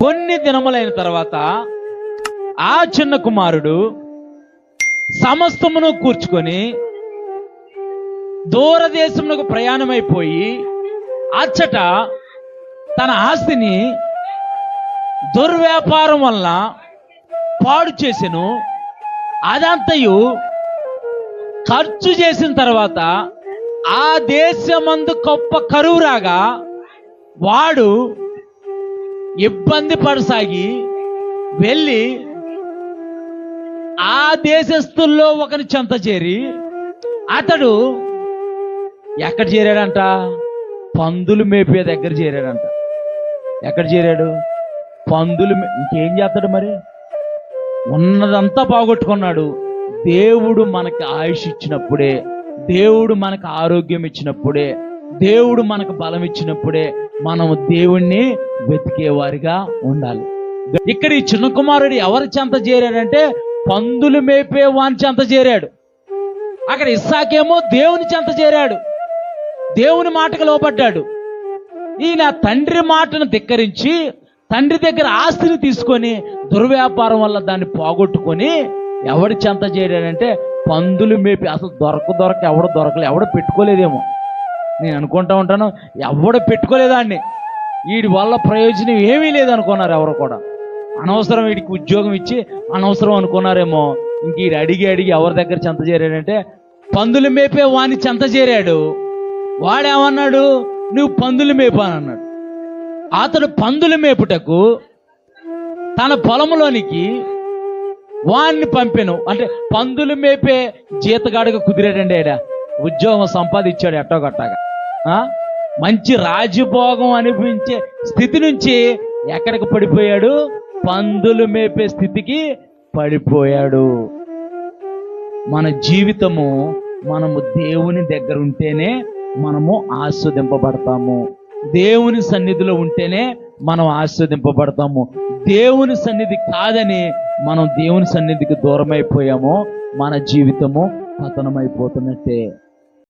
కొన్ని దినములైన తర్వాత ఆ చిన్న కుమారుడు సమస్తమును కూర్చుకొని దూరదేశమునకు ప్రయాణమైపోయి అచ్చట తన ఆస్తిని దుర్వ్యాపారం వలన పాడు చేసెను. అదంతయు ఖర్చు చేసిన తర్వాత ఆ దేశమందు గొప్ప కరువు రాగా వాడు ఇబ్బంది పడసాగి వెళ్ళి ఆ దేశస్తుల్లో ఒకని చెంత చేరి అతడు ఎక్కడ చేరాడంట? పందులు మేపే దగ్గర చేరాడంట. ఎక్కడ చేరాడు? పందులు ఇంకేం చేస్తాడు మరి? ఉన్నదంతా పోగొట్టుకున్నాడు దేవుడు మనకి ఆయుష్ ఇచ్చినప్పుడే దేవుడు మనకు ఆరోగ్యం ఇచ్చినప్పుడే దేవుడు మనకు బలం ఇచ్చినప్పుడే మనము దేవుణ్ణి వెతికేవారిగా ఉండాలి. ఇక్కడ ఈ చిన్న కుమారుడు ఎవరి చెంత చేరాడంటే పందులు మేపే వాని చెంత చేరాడు. అక్కడ ఇస్సాకేమో దేవుని చెంత చేరాడు. దేవుని మాటకు లోపడ్డాడు ఈయన తండ్రి మాటను ధిక్కరించి తండ్రి దగ్గర ఆస్తిని తీసుకొని దుర్వ్యాపారం వల్ల దాన్ని పోగొట్టుకొని ఎవడి చెంత చేయడాడంటే పందులు మేపి అసలు దొరక దొరక ఎవడ దొరకలే ఎవడ పెట్టుకోలేదేమో. నేను అనుకుంటా ఉంటాను ఎవడ పెట్టుకోలేదాన్ని. వీడి వల్ల ప్రయోజనం ఏమీ లేదనుకున్నారు ఎవరు కూడా. అనవసరం వీడికి ఉద్యోగం ఇచ్చి అనవసరం అనుకున్నారేమో. ఇంక వీడు అడిగి అడిగి ఎవరి దగ్గర చెంత చేరాడంటే పందులు మేపే వాని చెంత చేరాడు. వాడేమన్నాడు? నువ్వు పందులు మేపానన్నాడు అతడు పందులు మేపుటకు తన పొలంలోనికి వాణ్ణి పంపాను. అంటే పందులు మేపే జీతగాడుగా కుదిరాడండి ఆడ. ఉద్యోగం సంపాదించాడు ఎట్టో గట్టాగా. మంచి రాజభోగం అనిపించే స్థితి నుంచి ఎక్కడికి పడిపోయాడు? పందులు మేపే స్థితికి పడిపోయాడు. మన జీవితము మనము దేవుని దగ్గర ఉంటేనే మనము ఆస్వాదింపబడతాము. దేవుని సన్నిధిలో ఉంటేనే మనం ఆస్వాదింపబడతాము. దేవుని సన్నిధి కాదని మనం దేవుని సన్నిధికి దూరమైపోయామో మన జీవితము పతనమైపోతున్నట్టే.